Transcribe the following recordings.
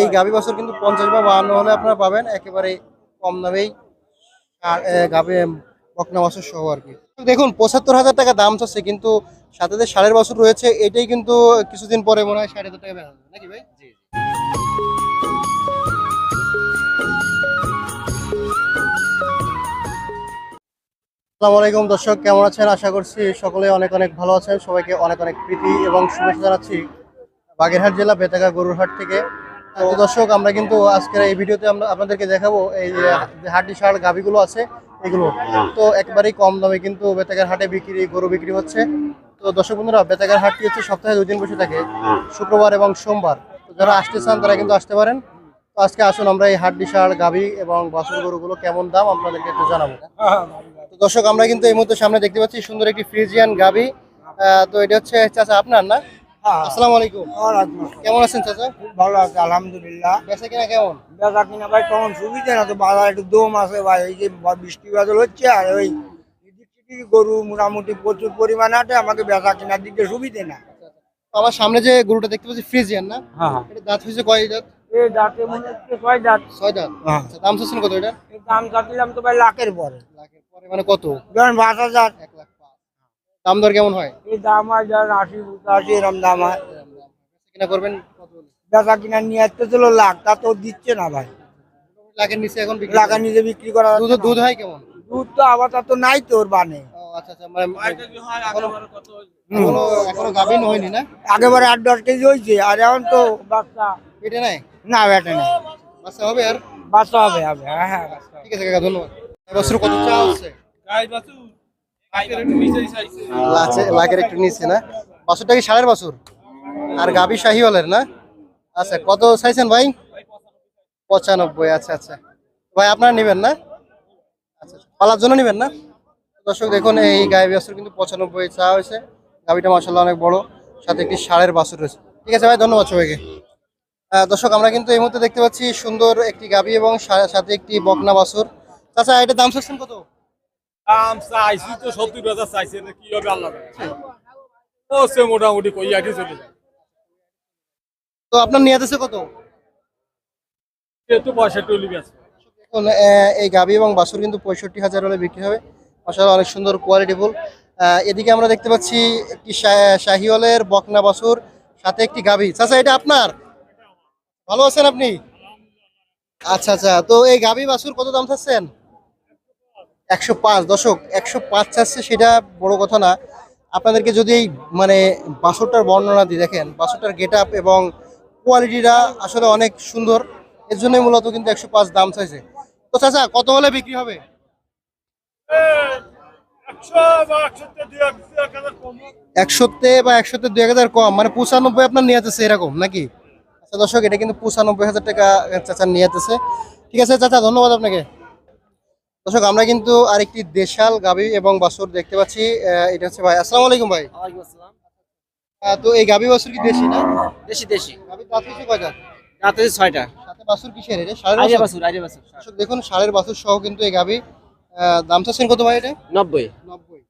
এই গাভী বছর কিন্তু পঞ্চাশ বা বাহান্ন হলে আপনারা পাবেন একেবারে কম দামেই। গাভী বকনা বছর সহ আর কি। দেখুন পঁচাত্তর হাজার টাকা দাম চাচ্ছে কিন্তু সাথে যে ষাঁড়ের বছর রয়েছে এটাই কিন্তু কিছুদিন পরে মনে হয় হাজার টাকা বেড়া নাকি ভাই? আসসালামু আলাইকুম দর্শক কেমন আছেন? আশা করছি সকলে অনেক অনেক ভালো আছেন। সবাইকে অনেক অনেক প্রীতি এবং শুভেচ্ছা জানাচ্ছি বাগেরহাট জেলা বেতাগা গরুরহাট থেকে। তো দর্শক, আমরা কিন্তু আজকের এই ভিডিওতে আমরা আপনাদেরকে দেখাবো এই যে হাড্ডি ষাঁড় গাভিগুলো আছে, এগুলো। তো একবারেই কম দামে কিন্তু বেতাগার হাটে বিক্রি, গরু বিক্রি হচ্ছে। তো দর্শক বন্ধুরা, বেতাগার হাটটি হচ্ছে সপ্তাহে দুই দিন বসে থাকে, শুক্রবার এবং সোমবার। যারা আসতে চান, তারা কিন্তু আসতে পারেন। তো আজকে আসুন আমরা এই হাড্ডি ষাঁড় গাভি এবং বাছুর গরুগুলো কেমন দাম আপনাদেরকে একটু জানাব। তো দর্শক, আমরা কিন্তু এই মুহূর্তে সামনে দেখতে পাচ্ছি সুন্দর একটি ফ্রিজিয়ান গাভি। তো এটা হচ্ছে আপনার না? আসসালামু আলাইকুম। কেমন আছেন চাচা? ভালো আছে আলহামদুলিল্লাহ। বেচা কিনা কেমন? বেচা কিনা ভাই তখন সুবিধা না তো বাজার একটু দম আছে ভাই এই যে বৃষ্টি বাদল হচ্ছে আর ওই গরু মোটামুটি প্রচুর পরিমাণে আছে আমাকে বেচা কেনার দিকে সুবিধে না। আমার সামনে যে গরুটা দেখতে পাচ্ছি ফ্রিজিয়ান না? হ্যাঁ এটা দাঁত হয়েছে কয় দাঁত? এই দাঁতে মনে হচ্ছে ছয় দাঁত। ছয় দাঁত। হ্যাঁ। আচ্ছা দাম চাচ্ছেন কত এটা? দাম চাচ্ছিলাম তো ভাই লাখের পরে। লাখের পরে মানে কত? ধরেন পাঁচ হাজার এক লাখ। দাম দর কেমন হয়? এই দাম হয় ধরেন আশি পঁচাশি এরম দাম হয়। কিনা করবেন? কত? বেচা কিনা নিয়ে আসতে ছিল লাখ তা তো দিচ্ছে না ভাই। লাখের নিচে এখন বিক্রি লাখের নিজে বিক্রি করা দুধ দুধ হয় কেমন? দুধ তো আবার তো নাই তোর বানে। ও আচ্ছা আচ্ছা মানে এখনও এখনও এখনও গাভিন হয়নি না? আগেবারে আট দশ কেজি হয়েছে আর এখন তো বাচ্চা। পেটে নাই? না বেটে নাই। বাচ্চা হবে আর? বাচ্চা হবে হবে হ্যাঁ হ্যাঁ বাচ্চা ঠিক আছে কাকা ধন্যবাদ। এবছর কত চা হচ্ছে লাখের একটু নিচে না? বাছুরটা কি সাড়ের বাছুর? আর গাভী শাহিওয়ালের না? আচ্ছা কত চাইছেন ভাই? পঁচানব্বই আচ্ছা আচ্ছা। ভাই, আপনারা নেবেন না? আচ্ছা আচ্ছা। পালার জন্য নেবেন না? দর্শক, দেখুন, এই গায়ে বাছুর কিন্তু পঁচানব্বই চা হয়েছে। গাভীটা মাসাল্লাহ অনেক বড়, সাথে একটি ষাঁড়ের বাছুর রয়েছে। ঠিক আছে ভাই, ধন্যবাদ সবাইকে। দর্শক, আমরা কিন্তু এই মুহূর্তে দেখতে পাচ্ছি সুন্দর একটি গাভী এবং সাথে একটি বকনা বাছুর। চাচা এটা দাম চাচ্ছেন কত? দাম চাইছি তো সত্তর হাজার চাইছে কি হবে আল্লাহ ও সে মোটামুটি কই আটি চলে তো আপনার নিয়ে আছে কত? যেহেতু পয়সা টলি আছে। এই গাবি এবং বাছুর কিন্তু পঁয়ষট্টি হাজার হলে বিক্রি হবে। মাসাল্লাহ অনেক সুন্দর কোয়ালিটিফুল এদিকে আমরা দেখতে পাচ্ছি একটি শাহিওয়ালের বকনা বাছুর সাথে একটি গাভি চাচা এটা আপনার? ভালো আছেন আপনি? আচ্ছা আচ্ছা তো এই গাভি বাছুর কত দাম চাচ্ছেন? একশো পাঁচ দশক একশো পাঁচ চাচ্ছে সেটা বড় কথা না। আপনাদেরকে যদি এই মানে বাছুরটার বর্ণনা দিই, দেখেন বাছুরটার গেট আপ এবং কোয়ালিটিটা আসলে অনেক সুন্দর। এর জন্যই মূলত কিন্তু একশো পাঁচ দাম চাইছে। তো চাচা, কত হলে বিক্রি হবে? একশোতে বা একশোতে দুই হাজার কম মানে পঁচানব্বই আপনার নিয়ে যেতেছে এরকম, নাকি? আচ্ছা দর্শক, এটা কিন্তু পঁচানব্বই হাজার টাকা চাচা নিয়ে যেতেছে ঠিক আছে, চাচা, ধন্যবাদ আপনাকে। দর্শক আমরা কিন্তু আরেকটি দেশাল গাবি এবং বাছুর দেখতে পাচ্ছি। এটা হচ্ছে ভাই। আসসালাম আলাইকুম ভাই। তো এই গাবি বাছুর কি দেশি না? দেশি দেশি। গাবির দাঁত হচ্ছে কয়টা রাতে ছয়টা। সাথে বাছুর কিসের এটা? সাড়ে বাছুর বাসুর? আইডিয়া বাসুর। দর্শক দেখুন সাড়ের বাছুর সহ কিন্তু এই গাবি দাম চাচ্ছেন কত ভাই এটা? নব্বই। নব্বই।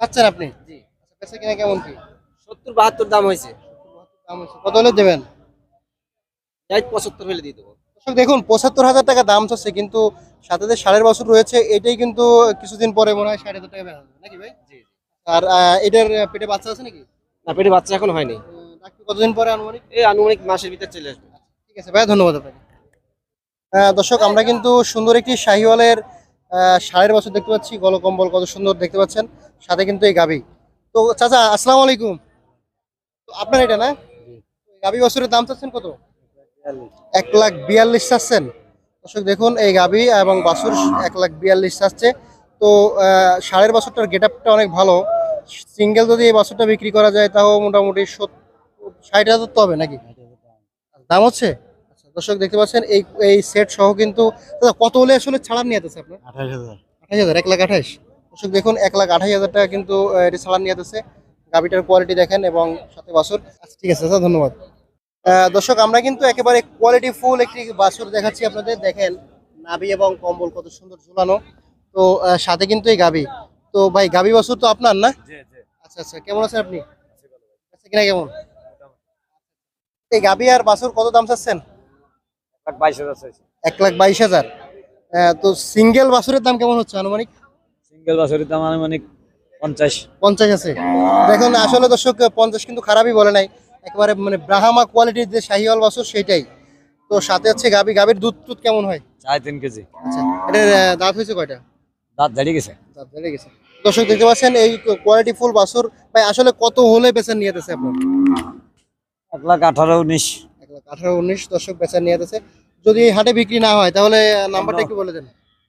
চাচ্ছেন আপনি? জি। আচ্ছা কিনা কেমন কি? সত্তর বাহাত্তর দাম হয়েছে। দাম হচ্ছে কত হলে দেবেন? পঁচাত্তর হলে দিয়ে দেবো। দেখুন পঁচাত্তর হাজার টাকা দাম চাচ্ছে কিন্তু সাথে যে ষাঁড়ের বছর রয়েছে এটাই কিন্তু কিছুদিন পরে মনে হয় ষাট হাজার টাকা বেড়া নাকি ভাই? জি আর এটার পেটে বাচ্চা আছে নাকি? না পেটে বাচ্চা এখন হয়নি। কতদিন পরে আনুমানিক? এই আনুমানিক মাসের ভিতরে চলে আসবে। ঠিক আছে ভাই ধন্যবাদ আপনাকে। আহ, দর্শক আমরা কিন্তু সুন্দর একটি শাহিওয়ালের ষাঁড়ের বছর দেখতে পাচ্ছি গলকম্বল কত সুন্দর দেখতে পাচ্ছেন সাথে কিন্তু এই গাবি তো চাচা আসসালামু আলাইকুম। আপনার এটা না? গাবি বছরের দাম চাচ্ছেন কত? এক লাখ বিয়াল্লিশ চাচ্ছেন। দর্শক দেখুন এই গাবি এবং বাছুর এক লাখ বিয়াল্লিশ চাচ্ছে। তো ষাঁড়ের বাছুরটার গেট আপটা অনেক ভালো। সিঙ্গেল যদি এই বাছুরটা বিক্রি করা যায় তাও মোটামুটি সত্তর ষাট হাজার তো হবে নাকি? দাম হচ্ছে? আচ্ছা দর্শক দেখতে পাচ্ছেন এই এই সেট সহ কিন্তু কত হলে আসলে ছাড়ার নিয়ে আছে আপনার? আঠাশ হাজার। আঠাশ হাজার এক লাখ আঠাশ। দর্শক দেখুন এক লাখ আঠাশ হাজার টাকা কিন্তু এটি ছাড়ার নিয়ে আছে। গাবিটার কোয়ালিটি দেখেন এবং সাথে বাছুর। আচ্ছা ঠিক আছে দাদা ধন্যবাদ। দর্শক আমরা কিন্তু একেবারে কোয়ালিটি ফুল একটি বাছুর দেখাচ্ছি আপনাদের। দেখেন নাভি এবং কম্বল কত সুন্দর ঝুলানো। তো সাথে কিন্তু এই গাবি তো ভাই গাবি বাছুর তো আপনার না? আচ্ছা আচ্ছা কেমন আছেন আপনি? আচ্ছা কিনা কেমন? এই গাবি আর বাছুর কত দাম চাচ্ছেন? এক লাখ বাইশ হাজার তো সিঙ্গেল বাছুরের দাম কেমন হচ্ছে আনুমানিক? সিঙ্গেল বাছরের দাম আনুমানিক পঞ্চাশ। পঞ্চাশ আছে। দেখুন আসলে দর্শক পঞ্চাশ কিন্তু খারাপই বলে নাই। একেবারে মানে ব্রাহামা কোয়ালিটির যে শাহিওয়াল বাছুর সেটাই তো সাথে হচ্ছে গাবি গাবির দুধ টুধ কেমন হয়? চার তিন কেজি। আচ্ছা এটার দাঁত হয়েছে কয়টা? দাঁত দাঁড়িয়ে গেছে। দাঁত বেড়ে গেছে। দর্শক দেখতে পাচ্ছেন এই কোয়ালিটি ফুল বাছুর ভাই আসলে কত হলে বেচা নিয়ে যেতেছে আপনার? এক লাখ আঠারো উনিশ। এক লাখ আঠারো উনিশ দর্শক বেচা নিয়ে যেতেছে যদি হাটে বিক্রি না হয় তাহলে নাম্বারটা একটু বলে দেন।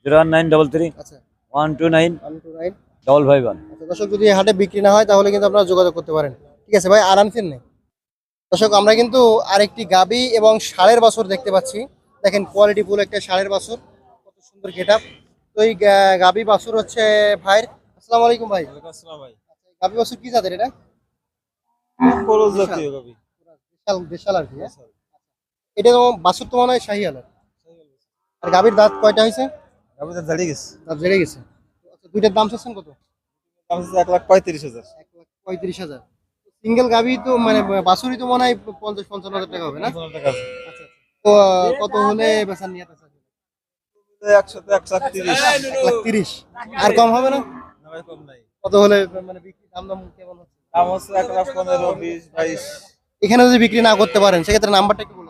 Zero one nine double three আচ্ছা। One two nine one two nine. Double five one. আচ্ছা দর্শক যদি হাটে বিক্রি না হয় তাহলে কিন্তু আপনারা যোগাযোগ করতে পারেন। ঠিক আছে ভাই আরামসেন নেই দর্শক আমরা কিন্তু আরেকটি গাবি এবং ষাঁড়ের বাছুর দেখতে পাচ্ছি। দেখেন কোয়ালিটি ফুল একটা ষাঁড়ের বাছুর। কত সুন্দর গেট তো এই গাবি বাছুর হচ্ছে ভাইয়ের। আসসালামু আলাইকুম ভাই। গাবি বাছুর কি জাতের এটা? দেশাল আর কি হ্যাঁ? এটা তো বাছুর তো মনে হয় শাহিয়াল আর গাবির দাঁত কয়টা হয়েছে? দাঁত বেড়ে গেছে। আচ্ছা দুইটার দাম চাচ্ছেন কত? এক লাখ পঁয়ত্রিশ হাজার। এক লাখ পঁয়ত্রিশ হাজার। সিঙ্গেল গাবি তো মানে বাছুরি তো মনে হয় পঞ্চাশ পঞ্চান্ন হাজার টাকা হবে না? আচ্ছা আচ্ছা। তো কত হলে বেচার নিয়ে আছে তিরিশ তিরিশ আর কম হবে না? কম নাই। কত হলে মানে বিক্রি দাম দাম কেমন হচ্ছে? দাম হচ্ছে এক লাখ পনেরো বিশ বাইশ। এখানে যদি বিক্রি না করতে পারেন সেক্ষেত্রে নাম্বারটা দেন।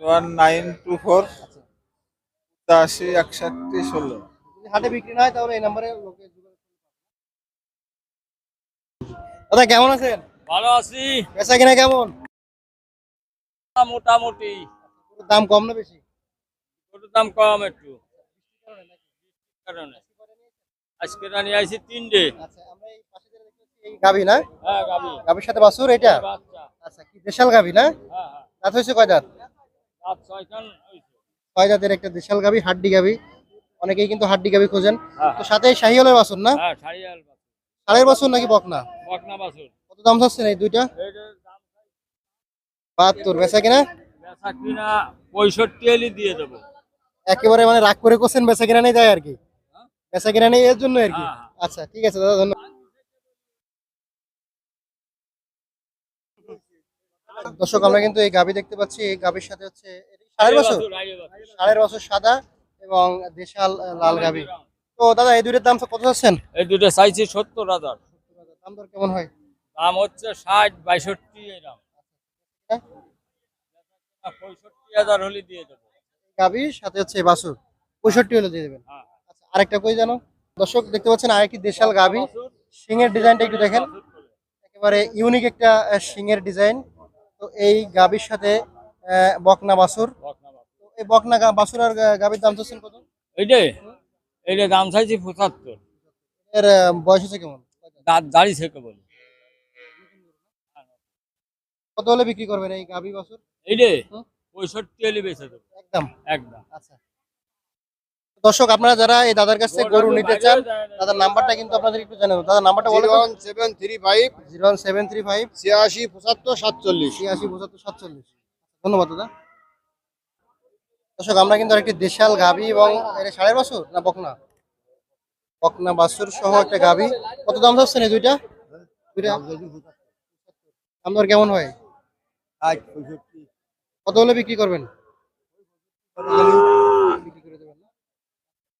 ওয়ান নাইন টু ফোর একষট্টি ষোলো। যদি হাটে বিক্রি না হয় তাহলে এই নাম্বারে লোকে। দাদা কেমন আছেন? ভালো আছি। বেচা কিনা কেমন? মোটামুটি। দাম কম না বেশি? দাম কম একটু। কারণে আজকে রানি আইছি তিনটে। আচ্ছা আমরা এই পাশে যেটা দেখতে এই গাবি না? হ্যাঁ গাবি গাবির সাথে বাছুর এটা? বাচ্চা। আচ্ছা কি দেশাল গাবি না? হ্যাঁ হ্যাঁ। দাঁত হয়েছে কয় দাঁত? রাত ছয়খান হয়েছে। ছয় জাতের একটা দেশাল গাবি হাড্ডি গাবি অনেকেই কিন্তু হাড্ডি গাবি খোঁজেন। হ্যাঁ তো সাথে শাহিওয়ালের বাছুর না? হ্যাঁ সারিয়াল ষাঁড়ের বাছুর নাকি বকনা? বকনা বাছুর। কত দাম চাচ্ছেন এই দুইটা? বাহাত্তর বেচা কিনা? বেচা কিনা পঁয়ষট্টি এলি দিয়ে দেবো। একেবারে মানে রাগ করে কোশ্চেন বেচা কিনা নেই যায় আর কি? বেচা কিনা নেই এর জন্য আর কি? হ্যাঁ, আচ্ছা ঠিক আছে দাদা ধন্যবাদ। দর্শক আমরা কিন্তু এই গাবি দেখতে পাচ্ছি। এই গাবির সাথে হচ্ছে ষাঁড়ের বাছুর? বাছুর সাদা এবং দেশাল লাল গাবি তো দাদা এই দুইটার দাম কত চাচ্ছেন? এই দুটো চাইছি সত্তর হাজার। দাম দর কেমন হয়? দাম হচ্ছে ষাট বাইষট্টি এরকম হ্যাঁ? পঁয়ষট্টি হাজার হলে দিয়ে দেবো। গাবি সাথে হচ্ছে বাছুর। পঁয়ষট্টি হলে দিয়ে দেবেন। হ্যাঁ আচ্ছা আরেকটা কই জানো? দর্শক দেখতে পাচ্ছেন আরেকটি দেশাল গাবি সিংয়ের ডিজাইনটা একটু দেখেন। একেবারে ইউনিক একটা সিংয়ের ডিজাইন। তো এই গাবির সাথে বকনা। তো এই বকনা বাছুর আর গাবির দাম চাচ্ছেন কত? এইটে এইটে দাম চাইছি পঁচাত্তর। এর বয়স হচ্ছে কেমন? দাঁত দাড়ি থেকে বলি। কত হলে বিক্রি করবেন এই গাবি বাছুর? এইটে হুম। পঁয়ষট্টি এলি বেচে দেবো। একদম। একদম। আচ্ছা। দর্শক আপনারা যারা এই দাদার কাছ থেকে গরু নিতে চান দাদার নাম্বারটা কিন্তু আপনাদের একটু জানাব দাদার নাম্বারটা বলে one seven three five zero one seven three five ছিয়াশি পঁচাত্তর সাতচল্লিশ। ছিয়াশি পঁচাত্তর সাতচল্লিশ। ধন্যবাদ দাদা। দর্শক আমরা কিন্তু আরেকটি দেশাল গাবি এবং এটা সাড়ে বছর না বকনা? বকনা বাছুর সহ একটা গাবি কত দাম ধরছেন এই দুইটা? দুইটা? দাম দর কেমন হয়? কত হলে বিক্রি করবেন?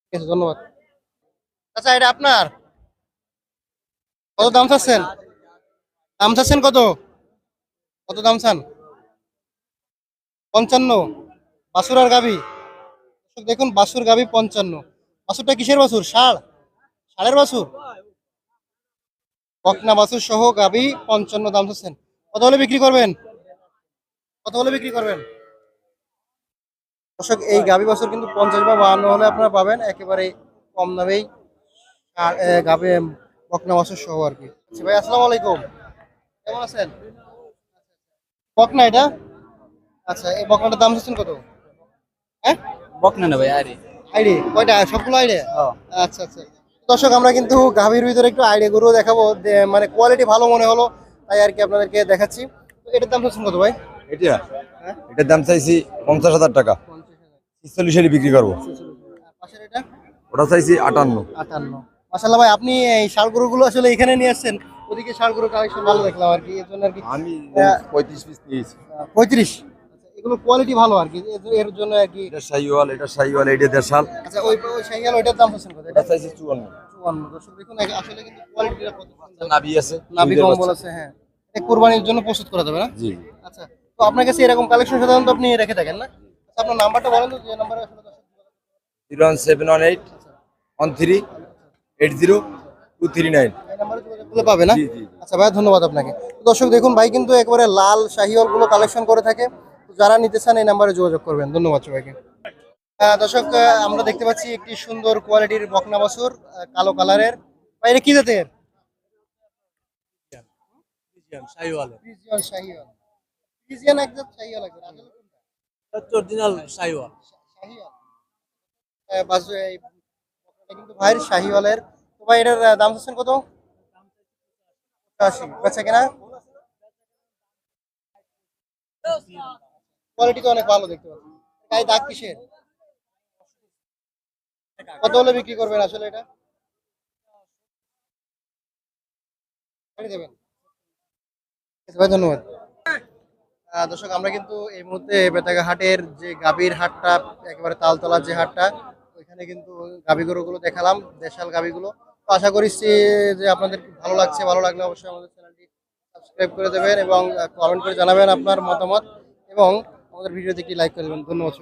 ঠিক আছে ধন্যবাদ। আচ্ছা এটা আপনার? কত দাম চাচ্ছেন? দাম চাচ্ছেন কত? কত দাম চান? পঞ্চান্ন। বাসুর আর গাভি? দেখুন বাসুর গাভি পঞ্চান্ন। বাসুরটা কিসের বাসুর? ষাড় ষাড়ের বাসুর বকনা বাসুর সহ গাভি পঞ্চান্ন দাম চাচ্ছেন কত হলে বিক্রি করবেন? কত হলে বিক্রি করবেন? দর্শক এই গাবি বাছুর কিন্তু পঞ্চাশ বা বাহান্ন হলে আপনারা পাবেন। একেবারে কম দামেই গাভি বকনা বাছুর সহ আর কি। আচ্ছা ভাই আসসালামু আলাইকুম। কেমন আছেন? বকনা এটা? আচ্ছা এই বকনাটার দাম চাচ্ছেন কত? হ্যাঁ? বকনা না ভাই আরে আইডি? কয়টা? সবগুলো আইডি? আচ্ছা আচ্ছা। দর্শক আমরা কিন্তু গাভীর ভিতরে একটু আইডিয়া গরু দেখাবো। মানে কোয়ালিটি ভালো মনে হলো তাই আর কি আপনাদেরকে দেখাচ্ছি। এটার দাম চাচ্ছেন কত ভাই? এটা? হ্যাঁ? এটার দাম চাইছি পঞ্চাশ হাজার টাকা। ছিচল্লিশ হাজার বিক্রি করব। ওটা চাইছি আটান্ন। আটান্ন। মাসাল্লাহ ভাই আপনি এই শাল গরুগুলো আসলে এখানে নিয়ে আসছেন। ওদিকে শাল গরু কালেকশন ভালো দেখলাম আর কি এর জন্য আর কি আমি। পঁয়ত্রিশ পিস নিয়েছি। পঁয়ত্রিশ? এগুলো কোয়ালিটি ভালো আর কি এর- জন্য আর কি। এটা শাহিওয়াল এটা শাহিওয়াল এটা দেশাল। আচ্ছা ওই ওই শাহিয়াল ওইটার দাম হচ্ছেন কত? এটা চাইছি চুয়ান্ন। চুয়ান্ন। দর্শক দেখুন আসলে কিন্তু কোয়ালিটিটা কত নাভি আছে নাভি কম্বল আছে হ্যাঁ। এটা কোরবানির জন্য প্রস্তুত করা যাবে না? জি। আচ্ছা তো আপনার কাছে এরকম কালেকশন সাধারণত আপনি রেখে থাকেন না? আচ্ছা, আপনার নাম্বারটা বলেন তো যে নাম্বারে আসলে দর্শক। Zero one seven one eight one three eight zero two three nine. পাবে না? আচ্ছা ভাই ধন্যবাদ আপনাকে। দর্শক দেখুন ভাই কিন্তু একবারে লাল শাহিওয়ালগুলো কালেকশন করে থাকে। যারা নিতে চান এই নাম্বারে যোগাযোগ করবেন। ধন্যবাদ সবাইকে। দর্শক আমরা দেখতে পাচ্ছি একটি সুন্দর কোয়ালিটির বকনা বাছুর কালো কালারের। ভাই এটা কি জাতের? ভাইয়ের শাহিওয়ালের। তো ভাই এটার দাম চাচ্ছেন কত? আশি বেচা কেনা? কোয়ালিটি তো অনেক ভালো দেখতে পাচ্ছি। গায়ে দাগ কিসের? কত হলে বিক্রি করবেন আসলে এটা? দেবেন। ভাই, ধন্যবাদ। দর্শক, আমরা কিন্তু এই মুহূর্তে বেতাগা হাটের যে গাভীর হাটটা, একেবারে তালতলার যে হাটটা, ওইখানে কিন্তু গাভী গরুগুলো দেখালাম, দেশাল গাভীগুলো। তো আশা করছি যে আপনাদের ভালো লাগছে, ভালো লাগলে অবশ্যই আমাদের চ্যানেলটি সাবস্ক্রাইব করে দেবেন এবং কমেন্ট করে জানাবেন আপনার মতামত। এবং আমাদের ভিডিও দেখি লাইক করে দেবেন ধন্যবাদ